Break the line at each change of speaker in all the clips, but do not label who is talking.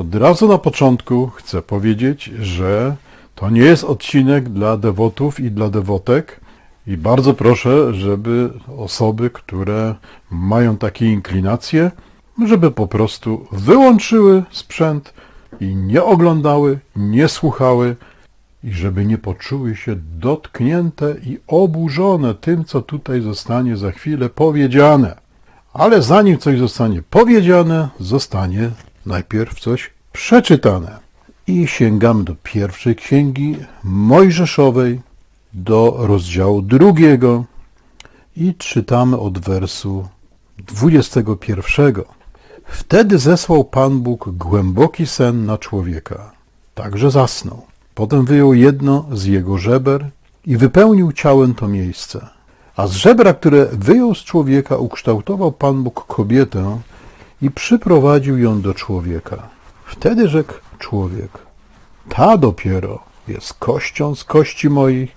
Od razu na początku chcę powiedzieć, że to nie jest odcinek dla dewotów i dla dewotek. I bardzo proszę, żeby osoby, które mają takie inklinacje, żeby po prostu wyłączyły sprzęt i nie oglądały, nie słuchały i żeby nie poczuły się dotknięte i oburzone tym, co tutaj zostanie za chwilę powiedziane. Ale zanim coś zostanie powiedziane, zostanie najpierw coś przeczytane. I sięgamy do pierwszej księgi Mojżeszowej, do rozdziału drugiego i czytamy od wersu 21. Wtedy zesłał Pan Bóg głęboki sen na człowieka, także zasnął. Potem wyjął jedno z jego żeber i wypełnił ciałem to miejsce. A z żebra, które wyjął z człowieka, ukształtował Pan Bóg kobietę i przyprowadził ją do człowieka. Wtedy rzekł człowiek, ta dopiero jest kością z kości moich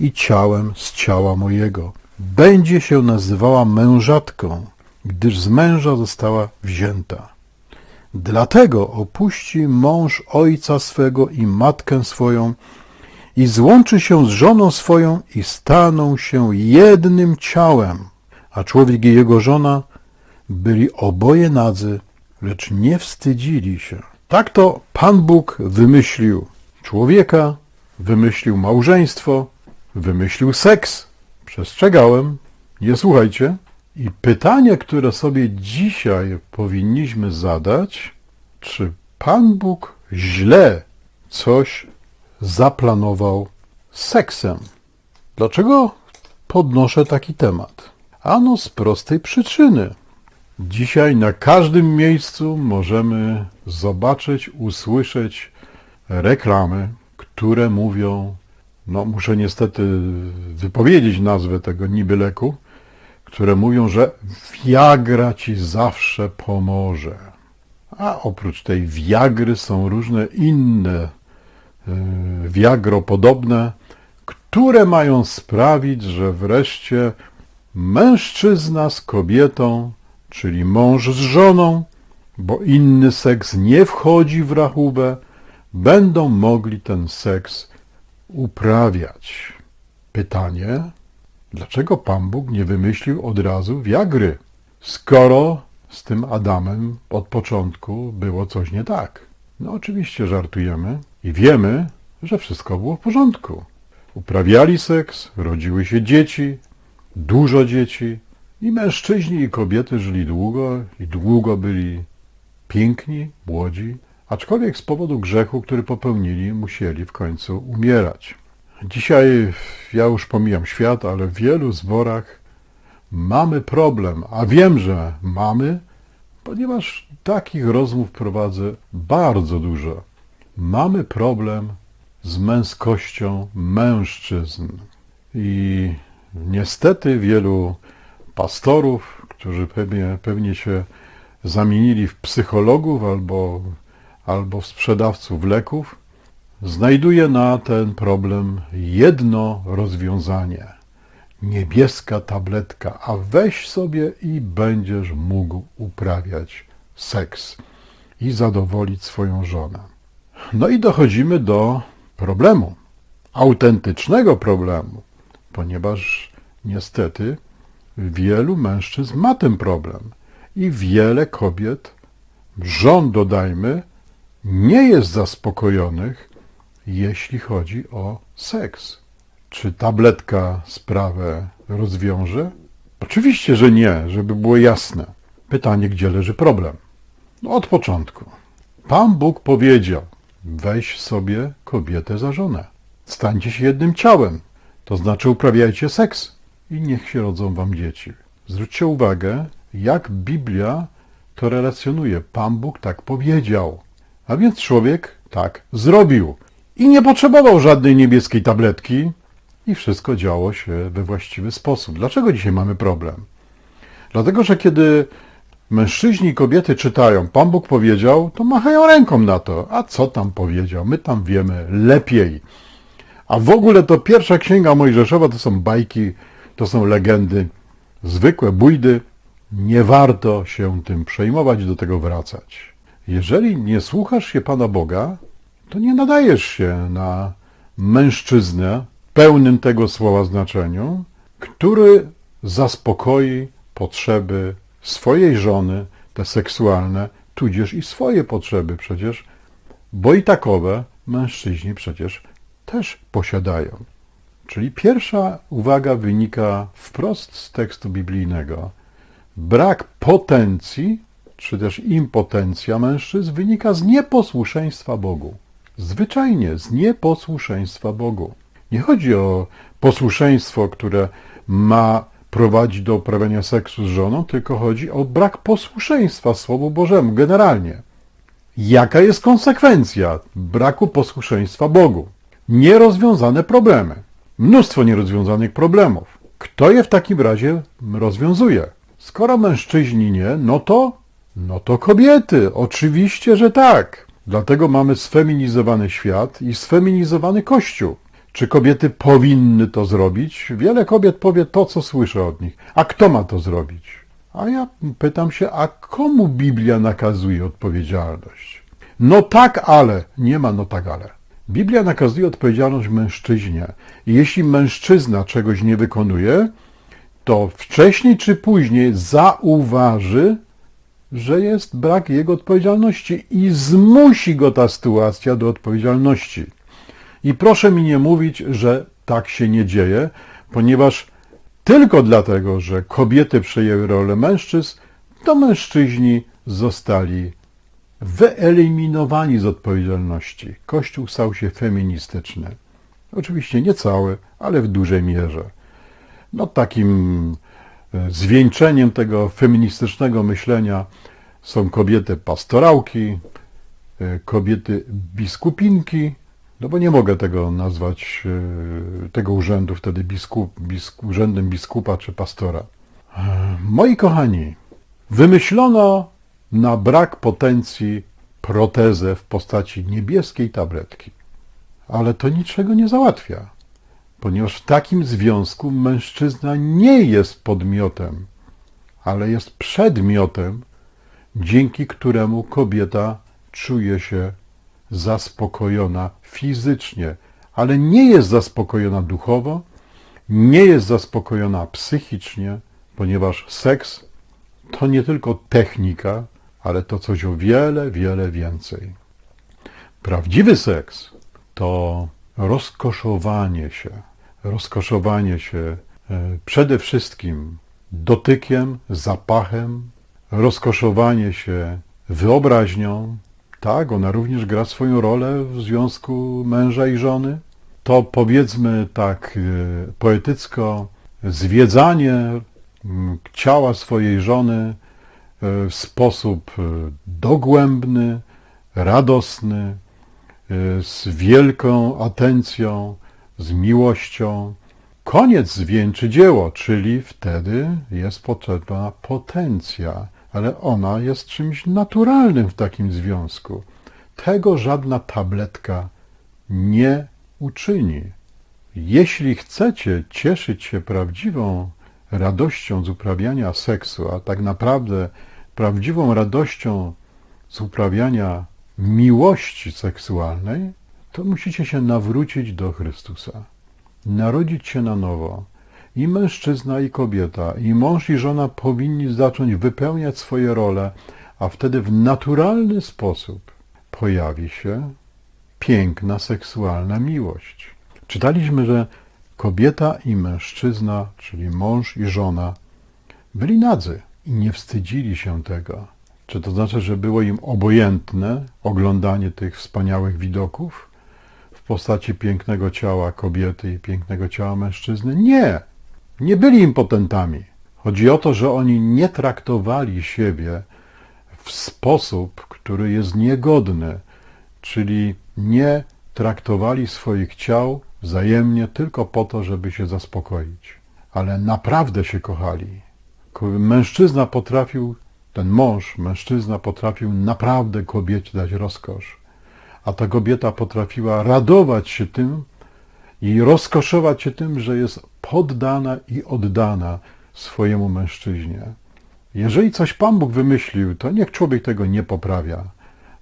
i ciałem z ciała mojego. Będzie się nazywała mężatką, gdyż z męża została wzięta. Dlatego opuści mąż ojca swego i matkę swoją i złączy się z żoną swoją i staną się jednym ciałem. A człowiek i jego żona byli oboje nadzy, lecz nie wstydzili się. Tak to Pan Bóg wymyślił człowieka, wymyślił małżeństwo, wymyślił seks. Przestrzegałem, nie słuchajcie. I pytanie, które sobie dzisiaj powinniśmy zadać, czy Pan Bóg źle coś zaplanował seksem? Dlaczego podnoszę taki temat? Ano z prostej przyczyny. Dzisiaj na każdym miejscu możemy zobaczyć, usłyszeć reklamy, które mówią, no muszę niestety wypowiedzieć nazwę tego niby leku, które mówią, że Viagra ci zawsze pomoże. A oprócz tej Viagry są różne inne yy, Viagro-podobne, które mają sprawić, że wreszcie mężczyzna z kobietą, czyli mąż z żoną, bo inny seks nie wchodzi w rachubę, będą mogli ten seks uprawiać. Pytanie, dlaczego Pan Bóg nie wymyślił od razu wiagry, skoro z tym Adamem od początku było coś nie tak? No oczywiście żartujemy i wiemy, że wszystko było w porządku. Uprawiali seks, rodziły się dzieci, dużo dzieci i mężczyźni i kobiety żyli długo i długo byli piękni, młodzi, aczkolwiek z powodu grzechu, który popełnili, musieli w końcu umierać. Dzisiaj, ja już pomijam świat, ale w wielu zborach mamy problem, a wiem, że mamy, ponieważ takich rozmów prowadzę bardzo dużo. Mamy problem z męskością mężczyzn. I niestety wielu pastorów, którzy pewnie, pewnie się zamienili w psychologów albo, albo w sprzedawców leków, znajduje na ten problem jedno rozwiązanie. Niebieska tabletka, a weź sobie i będziesz mógł uprawiać seks i zadowolić swoją żonę. No i dochodzimy do problemu, autentycznego problemu, ponieważ niestety wielu mężczyzn ma ten problem i wiele kobiet, żon dodajmy, nie jest zaspokojonych, jeśli chodzi o seks. Czy tabletka sprawę rozwiąże? Oczywiście, że nie, żeby było jasne. Pytanie, gdzie leży problem? No, od początku. Pan Bóg powiedział, weź sobie kobietę za żonę. Stańcie się jednym ciałem, to znaczy uprawiajcie seks i niech się rodzą wam dzieci. Zwróćcie uwagę, jak Biblia to relacjonuje. Pan Bóg tak powiedział. A więc człowiek tak zrobił. I nie potrzebował żadnej niebieskiej tabletki i wszystko działo się we właściwy sposób. Dlaczego dzisiaj mamy problem? Dlatego, że kiedy mężczyźni i kobiety czytają, Pan Bóg powiedział, to machają ręką na to. A co tam powiedział? My tam wiemy lepiej. A w ogóle to pierwsza księga Mojżeszowa to są bajki, to są legendy, zwykłe bójdy. Nie warto się tym przejmować, do tego wracać. Jeżeli nie słuchasz się Pana Boga, to nie nadajesz się na mężczyznę pełnym tego słowa znaczeniu, który zaspokoi potrzeby swojej żony, te seksualne, tudzież i swoje potrzeby przecież, bo i takowe mężczyźni przecież też posiadają. Czyli pierwsza uwaga wynika wprost z tekstu biblijnego. Brak potencji, czy też impotencja mężczyzn wynika z nieposłuszeństwa Bogu. Zwyczajnie z nieposłuszeństwa Bogu. Nie chodzi o posłuszeństwo, które ma prowadzić do uprawiania seksu z żoną, tylko chodzi o brak posłuszeństwa Słowu Bożemu generalnie. Jaka jest konsekwencja braku posłuszeństwa Bogu? Nierozwiązane problemy. Mnóstwo nierozwiązanych problemów. Kto je w takim razie rozwiązuje? Skoro mężczyźni nie, no to, no to kobiety. Oczywiście, że tak. Dlatego mamy sfeminizowany świat i sfeminizowany Kościół. Czy kobiety powinny to zrobić? Wiele kobiet powie to, co słyszę od nich. A kto ma to zrobić? A ja pytam się, a komu Biblia nakazuje odpowiedzialność? No tak, ale. Nie ma no tak, ale. Biblia nakazuje odpowiedzialność mężczyźnie. Jeśli mężczyzna czegoś nie wykonuje, to wcześniej czy później zauważy, że jest brak jego odpowiedzialności i zmusi go ta sytuacja do odpowiedzialności. I proszę mi nie mówić, że tak się nie dzieje, ponieważ tylko dlatego, że kobiety przejęły rolę mężczyzn, to mężczyźni zostali wyeliminowani z odpowiedzialności. Kościół stał się feministyczny. Oczywiście nie cały, ale w dużej mierze. No takim e, zwieńczeniem tego feministycznego myślenia są kobiety pastorałki, e, kobiety biskupinki, no bo nie mogę tego nazwać, e, tego urzędu wtedy biskup, biskup, urzędem biskupa czy pastora. Moi kochani, wymyślono na brak potencji protezę w postaci niebieskiej tabletki. Ale to niczego nie załatwia, ponieważ w takim związku mężczyzna nie jest podmiotem, ale jest przedmiotem, dzięki któremu kobieta czuje się zaspokojona fizycznie, ale nie jest zaspokojona duchowo, nie jest zaspokojona psychicznie, ponieważ seks to nie tylko technika, ale to coś o wiele, wiele więcej. Prawdziwy seks to rozkoszowanie się, rozkoszowanie się e, przede wszystkim dotykiem, zapachem, rozkoszowanie się wyobraźnią. Tak, ona również gra swoją rolę w związku męża i żony. To powiedzmy tak e, poetycko, zwiedzanie ciała swojej żony w sposób e, dogłębny, radosny, e, z wielką atencją, z miłością. Koniec zwieńczy dzieło, czyli wtedy jest potrzebna potencja, ale ona jest czymś naturalnym w takim związku. Tego żadna tabletka nie uczyni. Jeśli chcecie cieszyć się prawdziwą radością z uprawiania seksu, a tak naprawdę prawdziwą radością z uprawiania miłości seksualnej, to musicie się nawrócić do Chrystusa, narodzić się na nowo. I mężczyzna, i kobieta, i mąż, i żona powinni zacząć wypełniać swoje role, a wtedy w naturalny sposób pojawi się piękna seksualna miłość. Czytaliśmy, że kobieta i mężczyzna, czyli mąż i żona, byli nadzy i nie wstydzili się tego. Czy to znaczy, że było im obojętne oglądanie tych wspaniałych widoków w postaci pięknego ciała kobiety i pięknego ciała mężczyzny? Nie! Nie byli impotentami. Chodzi o to, że oni nie traktowali siebie w sposób, który jest niegodny, czyli nie traktowali swoich ciał wzajemnie tylko po to, żeby się zaspokoić, ale naprawdę się kochali mężczyzna potrafił, ten mąż, mężczyzna potrafił naprawdę kobiecie dać rozkosz, a ta kobieta potrafiła radować się tym i rozkoszować się tym, że jest poddana i oddana swojemu mężczyźnie. Jeżeli coś Pan Bóg wymyślił, to niech człowiek tego nie poprawia.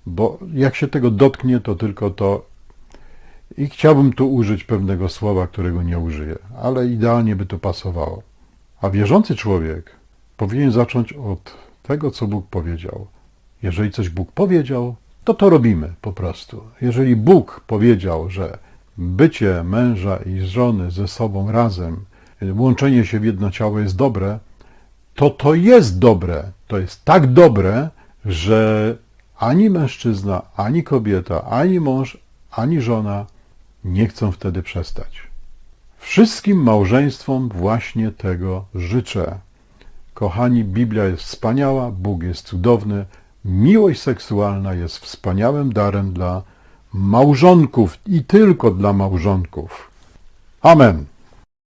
bo jak się tego dotknie, to tylko to. I chciałbym tu użyć pewnego słowa, którego nie użyję, ale idealnie by to pasowało. A wierzący człowiek powinien zacząć od tego, co Bóg powiedział. Jeżeli coś Bóg powiedział, to to robimy po prostu. Jeżeli Bóg powiedział, że bycie męża i żony ze sobą razem, łączenie się w jedno ciało jest dobre, to to jest dobre. To jest tak dobre, że ani mężczyzna, ani kobieta, ani mąż, ani żona nie chcą wtedy przestać. Wszystkim małżeństwom właśnie tego życzę. Kochani, Biblia jest wspaniała, Bóg jest cudowny, miłość seksualna jest wspaniałym darem dla małżonków i tylko dla małżonków. Amen.